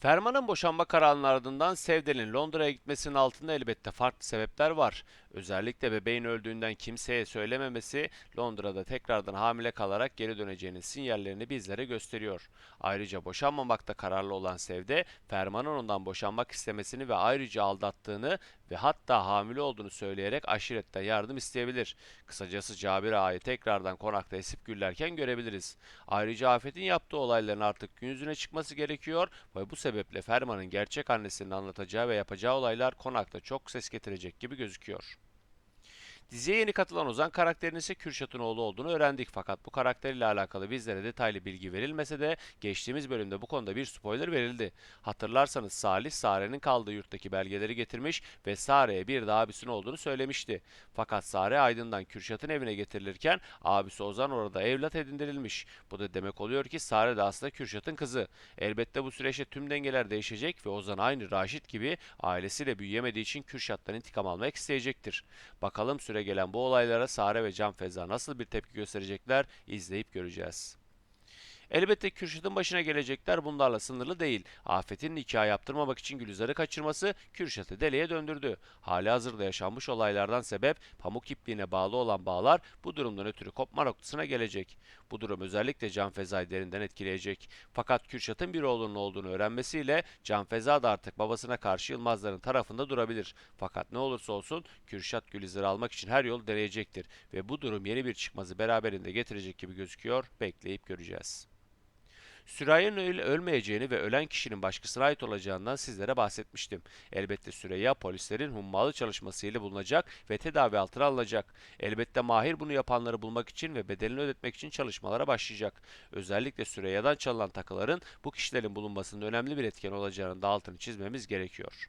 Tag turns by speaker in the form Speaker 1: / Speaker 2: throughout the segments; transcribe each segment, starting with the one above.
Speaker 1: Ferman'ın boşanma kararının ardından Sevdel'in Londra'ya gitmesinin altında elbette farklı sebepler var. Özellikle bebeğin öldüğünden kimseye söylememesi Londra'da tekrardan hamile kalarak geri döneceğinin sinyallerini bizlere gösteriyor. Ayrıca boşanmamakta kararlı olan Sevde, Ferman'ın ondan boşanmak istemesini ve ayrıca aldattığını ve hatta hamile olduğunu söyleyerek aşiretten yardım isteyebilir. Kısacası Cabir Ağa'yı tekrardan konakta esip güllerken görebiliriz. Ayrıca Afet'in yaptığı olayların artık gün yüzüne çıkması gerekiyor ve bu sebeple Ferman'ın gerçek annesinin anlatacağı ve yapacağı olaylar konakta çok ses getirecek gibi gözüküyor. Diziye yeni katılan Ozan karakterinin ise Kürşat'ın oğlu olduğunu öğrendik fakat bu karakterle alakalı bizlere detaylı bilgi verilmese de geçtiğimiz bölümde bu konuda bir spoiler verildi. Hatırlarsanız Salih Sare'nin kaldığı yurttaki belgeleri getirmiş ve Sare'ye bir de abisinin olduğunu söylemişti. Fakat Sare Aydın'dan Kürşat'ın evine getirilirken abisi Ozan orada evlat edindirilmiş. Bu da demek oluyor ki Sare de aslında Kürşat'ın kızı. Elbette bu süreçte tüm dengeler değişecek ve Ozan aynı Raşit gibi ailesiyle büyüyemediği için Kürşat'tan intikam almak isteyecektir. Bakalım süre gelen bu olaylara Sare ve Can Feza nasıl bir tepki gösterecekler izleyip göreceğiz. Elbette Kürşat'ın başına gelecekler bunlarla sınırlı değil. Afet'in nikah yaptırmamak için Gülizar'ı kaçırması Kürşat'ı deliye döndürdü. Hali hazırda yaşanmış olaylardan sebep pamuk ipliğine bağlı olan bağlar bu durumdan ötürü kopma noktasına gelecek. Bu durum özellikle Can Feza'yı derinden etkileyecek. Fakat Kürşat'ın bir oğlunun olduğunu öğrenmesiyle Can Feza da artık babasına karşı Yılmazların tarafında durabilir. Fakat ne olursa olsun Kürşat Gülizar'ı almak için her yol deneyecektir ve bu durum yeni bir çıkmazı beraberinde getirecek gibi gözüküyor. Bekleyip göreceğiz. Süreyya'nın öl- ölmeyeceğini ve ölen kişinin başkasına ait olacağından sizlere bahsetmiştim. Elbette Süreyya polislerin hummalı çalışmasıyla bulunacak ve tedavi altına alınacak. Elbette Mahir bunu yapanları bulmak için ve bedelini ödetmek için çalışmalara başlayacak. Özellikle Süreyya'dan çalınan takıların bu kişilerin bulunmasının önemli bir etken olacağının da altını çizmemiz gerekiyor.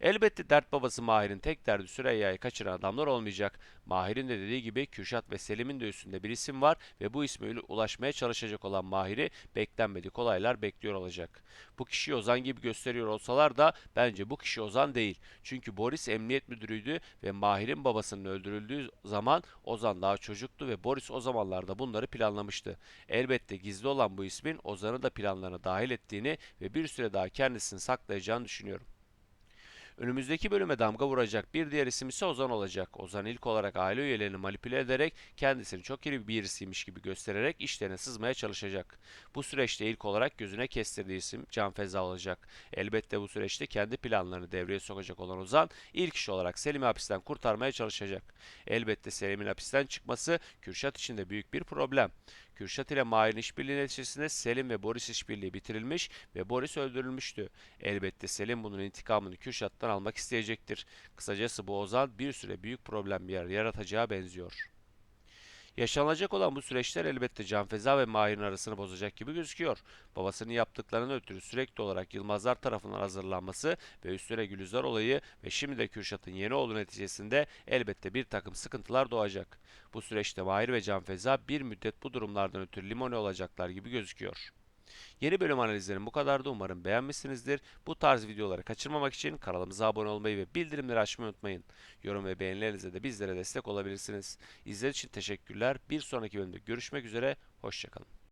Speaker 1: Elbette dert babası Mahir'in tek derdi Süreyya'yı kaçıran adamlar olmayacak. Mahir'in de dediği gibi Kürşat ve Selim'in de üstünde bir isim var ve bu isme ulaşmaya çalışacak olan Mahir'i beklenmedik olaylar bekliyor olacak. Bu kişiyi Ozan gibi gösteriyor olsalar da bence bu kişi Ozan değil. Çünkü Boris emniyet müdürüydü ve Mahir'in babasının öldürüldüğü zaman Ozan daha çocuktu ve Boris o zamanlarda bunları planlamıştı. Elbette gizli olan bu ismin Ozan'ı da planlarına dahil ettiğini ve bir süre daha kendisini saklayacağını düşünüyorum. Önümüzdeki bölüme damga vuracak bir diğer isim ise Ozan olacak. Ozan ilk olarak aile üyelerini manipüle ederek kendisini çok iyi birisiymiş gibi göstererek işlerine sızmaya çalışacak. Bu süreçte ilk olarak gözüne kestirdiği isim Can Feza olacak. Elbette bu süreçte kendi planlarını devreye sokacak olan Ozan ilk iş olarak Selim'i hapisten kurtarmaya çalışacak. Elbette Selim'in hapisten çıkması Kürşat için de büyük bir problem. Kürşat ile Mahir'in işbirliği neticesinde Selim ve Boris işbirliği bitirilmiş ve Boris öldürülmüştü. Elbette Selim bunun intikamını Kürşat'tan almak isteyecektir. Kısacası bu Ozan bir süre büyük problem bir yer yaratacağı benziyor. Yaşanacak olan bu süreçler elbette Can Feza ve Mahir'in arasını bozacak gibi gözüküyor. Babasının yaptıklarından ötürü sürekli olarak Yılmazlar tarafından hazırlanması ve üstüne Gülizar olayı ve şimdi de Kürşat'ın yeni oğlu neticesinde elbette bir takım sıkıntılar doğacak. Bu süreçte Mahir ve Can Feza bir müddet bu durumlardan ötürü limone olacaklar gibi gözüküyor. Yeni bölüm analizlerim bu kadardı. Umarım beğenmişsinizdir. Bu tarz videoları kaçırmamak için kanalımıza abone olmayı ve bildirimleri açmayı unutmayın. Yorum ve beğenilerinizle de bizlere destek olabilirsiniz. İzlediğiniz için teşekkürler. Bir sonraki bölümde görüşmek üzere. Hoşçakalın.